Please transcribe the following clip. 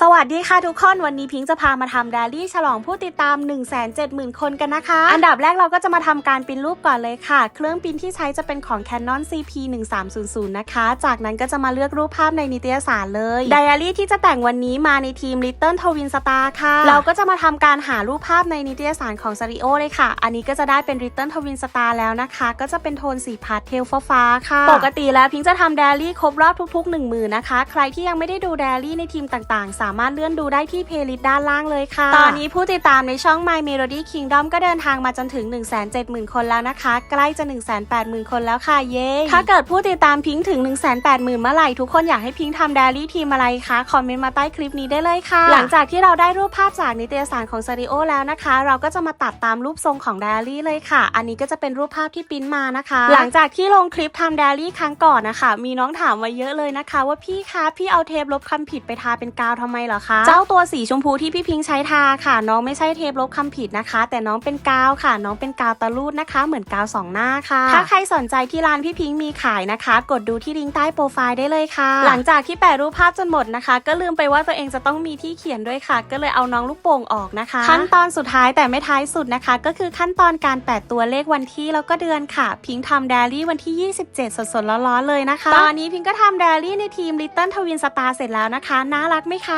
สวัสดีค่ะทุกคนวันนี้พิงค์จะพามาทำแดลี่ฉลองผู้ติดตาม 1 7 0 0 0 0 คนกันนะคะ อันดับแรกเราก็จะมาทำการปริ้นรูปก่อนเลยค่ะ เครื่องปริ้นที่ใช้จะเป็นของ Canon CP 1 3 0 0นะคะ จากนั้นก็จะมาเลือกรูปภาพในนิตยสารเลยไดอารี่ที่จะแต่งวันนี้มาในทีม Little Twin Star ค่ะ เราก็จะมาทำการหารูปภาพในนิตยสารของ s าริโอเลยค่ะ อันนี้ก็จะได้เป็น Little Twin Star แล้วนะคะ ก็จะเป็นโทนสีพาสเทลฟ้าค่ะ ปกติแล้วพิงค์จะทำแดลี่ครบรอบทุกๆ1มือนะคะ ใครที่ยังไม่ได้ดูแดลี่ในทีมต่างๆสามารถเลื่อนดูได้ที่เพลย์ลิสต์ด้านล่างเลยค่ะ ตอนนี้ผู้ติดตามในช่อง My Melody Kingdom ก็เดินทางมาจนถึง 170,000 คนแล้วนะคะ ใกล้จะ 180,000 คนแล้วค่ะ เย้ ถ้าเกิดผู้ติดตามพิงค์ถึง 180,000 เมื่อไหร่ทุกคนอยากให้พิงค์ทำแดลี่ทีมอะไรคะ คอมเมนต์มาใต้คลิปนี้ได้เลยค่ะ หลังจากที่เราได้รูปภาพจากนิตยสารของซาริโอแล้วนะคะ เราก็จะมาตัดตามรูปทรงของแดลี่เลยค่ะ อันนี้ก็จะเป็นรูปภาพที่ปริ้นมานะคะ หลังจากที่ลงคลิปทำแดลี่ครั้งก่อนนะคะ มีน้องถามมาเยอะเลยนะคะ ว่าพี่คะพี่เอาเทปลบคำผิดไปทาเป็นกาวทำไมเหรอคะ เจ้าตัวสีชมพูที่พี่พิงค์ใช้ทาค่ะ น้องไม่ใช่เทปลบคำผิดนะคะ แต่น้องเป็นกาวค่ะ น้องเป็นกาวตะลูดนะคะ เหมือนกาวสองหน้าค่ะ ถ้าใครสนใจที่ร้านพี่พิงค์มีขายนะคะ กดดูที่ลิงก์ใต้โปรไฟล์ได้เลยค่ะ หลังจากที่แปะรูปภาพจนหมดนะคะ ก็ลืมไปว่าตัวเองจะต้องมีที่เขียนด้วยค่ะ ก็เลยเอาน้องลูกโป่งออกนะคะ ขั้นตอนสุดท้ายแต่ไม่ท้ายสุดนะคะ ก็คือขั้นตอนการแปะตัวเลขวันที่แล้วก็เดือนค่ะ พิงค์ทำแดลี่วันที่ 27 สดๆร้อนๆเลยนะคะ ตอนนี้พิงค์ก็ทำแดลี่ในทีม Little Twin Star เสร็จแล้วนะคะ น่ารักไหมคะ